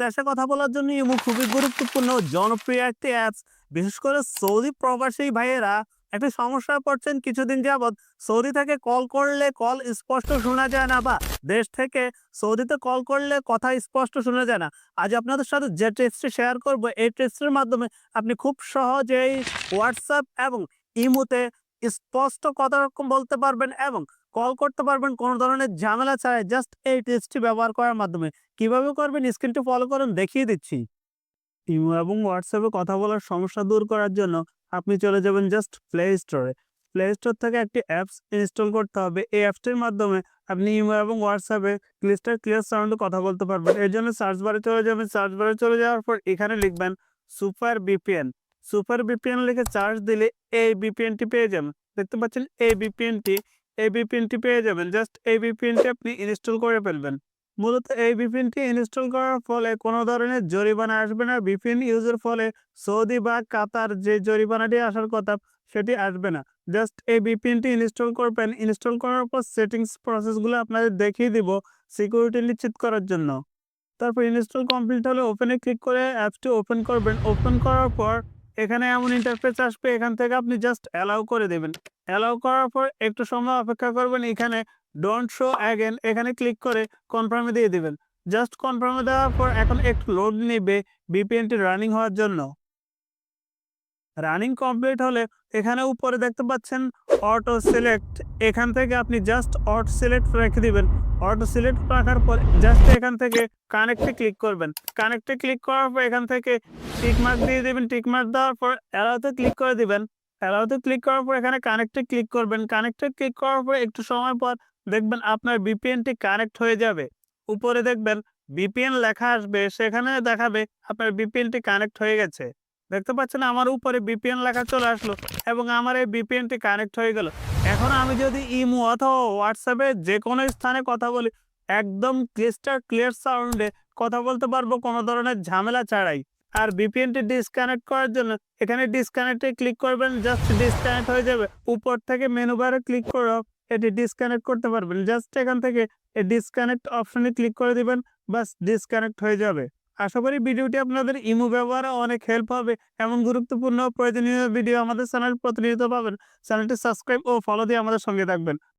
দেশে কথা বলার জন্য ইমো খুবই গুরুত্বপূর্ণ জনপ্রিয় একটি অ্যাপস বিশেষ করে সৌদি প্রবাসী ভাইয়েরা একটা সমস্যায় পড়ছেন কিছুদিন যাবৎ। সৌদি থেকে কল করলে কল স্পষ্ট শোনা যায় না বা দেশ থেকে সৌদিতে কল করলে কথা স্পষ্ট শোনা যায় না। আজ আপনাদের সাথে যে টেস্টটি শেয়ার করব, এই টেস্টের মাধ্যমে আপনি খুব সহজেই হোয়াটসঅ্যাপ এবং ইমোতে স্পষ্ট কথা রকম বলতে পারবেন এবং কল করতে পারবেন, কোনো ধরনের ঝামেলা ছাড়াই জাস্ট এই টেস্টটি ব্যবহার করার মাধ্যমে। কীভাবে করবেন? স্ক্রিনটি ফলো করুন, দেখিয়ে দিচ্ছি। ইমো এবং হোয়াটসঅ্যাপে কথা বলার সমস্যা দূর করার জন্য আপনি চলে যাবেন জাস্ট প্লে স্টোরে প্লে স্টোর থেকে একটি অ্যাপস ইনস্টল করতে হবে। এই অ্যাপসটির মাধ্যমে আপনি ইমো এবং হোয়াটসঅ্যাপে ক্লিস্টার ক্লিয়ার সাউন্ডে কথা বলতে পারবেন। এর জন্য সার্চ বারে চলে যাবেন। সার্চ বারে চলে যাওয়ার পর এখানে লিখবেন সুপার বিপিএন সুপার বিপিএন লিখে চার্জ দিলে এই বিপিএনটি পেয়ে যাবেন। দেখতে পাচ্ছেন? এই বিপিএনটি এই বিপিএনটি পেয়ে যাবেন। জাস্ট এই বিপিএনটি আপনি ইনস্টল করে ফেলবেন। মূলত এই বিপিএনটি ইনস্টল করার ফলে কোনো ধরনের জরিমানা আসবে না। বিপিন ইউজের ফলে সৌদি বা কাতার যে জরিমানাটি আসার কথা, সেটি আসবে না। জাস্ট এই বিপিএনটি ইনস্টল করবেন। ইনস্টল করার পর সেটিংস প্রসেসগুলো আপনাদের দেখিয়ে দিব সিকিউরিটি নিশ্চিত করার জন্য। তারপর ইনস্টল কমপ্লিট হলে ওপেনে ক্লিক করে অ্যাপসটি ওপেন করবেন। ওপেন করার পর এখানে এমন ইন্টারফেস আসবে, এখান থেকে আপনি জাস্ট অ্যালাউ করে দেবেন। অ্যালাউ করার পর একটু সময় অপেক্ষা করবেন, এখানে ডোন্ট শো অ্যাগেন এখানে ক্লিক করে কনফার্মে দিয়ে দিবেন। জাস্ট কনফার্মে দেওয়ার পর এখন একটু লোড নেবে বিপিএনটি রানিং হওয়ার জন্য। রানিং কমপ্লিট হলে এখানে উপরে দেখতে পাচ্ছেন অটো সিলেক্ট এখান থেকে আপনি জাস্ট অটো সিলেক্ট রেখে দিবেন। অটো সিলেক্ট রাখার পর জাস্ট এখান থেকে কানেক্টে ক্লিক করবেন। কানেক্টে ক্লিক করার পর এখান থেকে টিক মার্ক দিয়ে দেবেন টিক মার্ক দেওয়ার পর অ্যালাউতে ক্লিক করে দিবেন। অ্যালাউতে ক্লিক করার পর এখানে কানেক্টে ক্লিক করবেন। কানেক্টে ক্লিক করার পর একটু সময় পর দেখবেন আপনার বিপিএনটি কানেক্ট হয়ে যাবে। উপরে দেখবেন বিপিএন লেখা আসবে, সেখানে দেখাবে আপনার বিপিএনটি কানেক্ট হয়ে গেছে। দেখতে পাচ্ছেন আমার উপরে বিপিএন লেখা চলে আসলো এবং আমার এই বিপিএনটি কানেক্ট হয়ে গেল। এখন আমি যদি ইমো অথবা হোয়াটসঅ্যাপে যে কোনো স্থানে কথা বলি, একদম ক্রিস্টার ক্লিয়ার সাউন্ডে কথা বলতে পারব, কোনো ধরনের ঝামেলা ছাড়াই। আর বিপিএনটি ডিসকানেক্ট করার জন্য এখানে ডিসকানেক্টে ক্লিক করবেন জাস্ট ডিসকানেক্ট হয়ে যাবে। উপর থেকে মেনু বারে ক্লিক করে, এটি ডিসকানেক্ট করতে পারবেন। জাস্ট এখান থেকে এই ডিসকানেক্ট অপশনে ক্লিক করে দিবেন বাস ডিসকানেক্ট হয়ে যাবে। আশা করি ভিডিওটি আপনাদের ইমো ব্যবহারে অনেক হেল্প হবে। এমন গুরুত্বপূর্ণ প্রয়োজনীয় ভিডিও আমাদের চ্যানেল প্রতিনিয়ত পাবেন। চ্যানেলটি সাবস্ক্রাইব ও ফলো দিয়ে আমাদের সঙ্গে থাকবেন।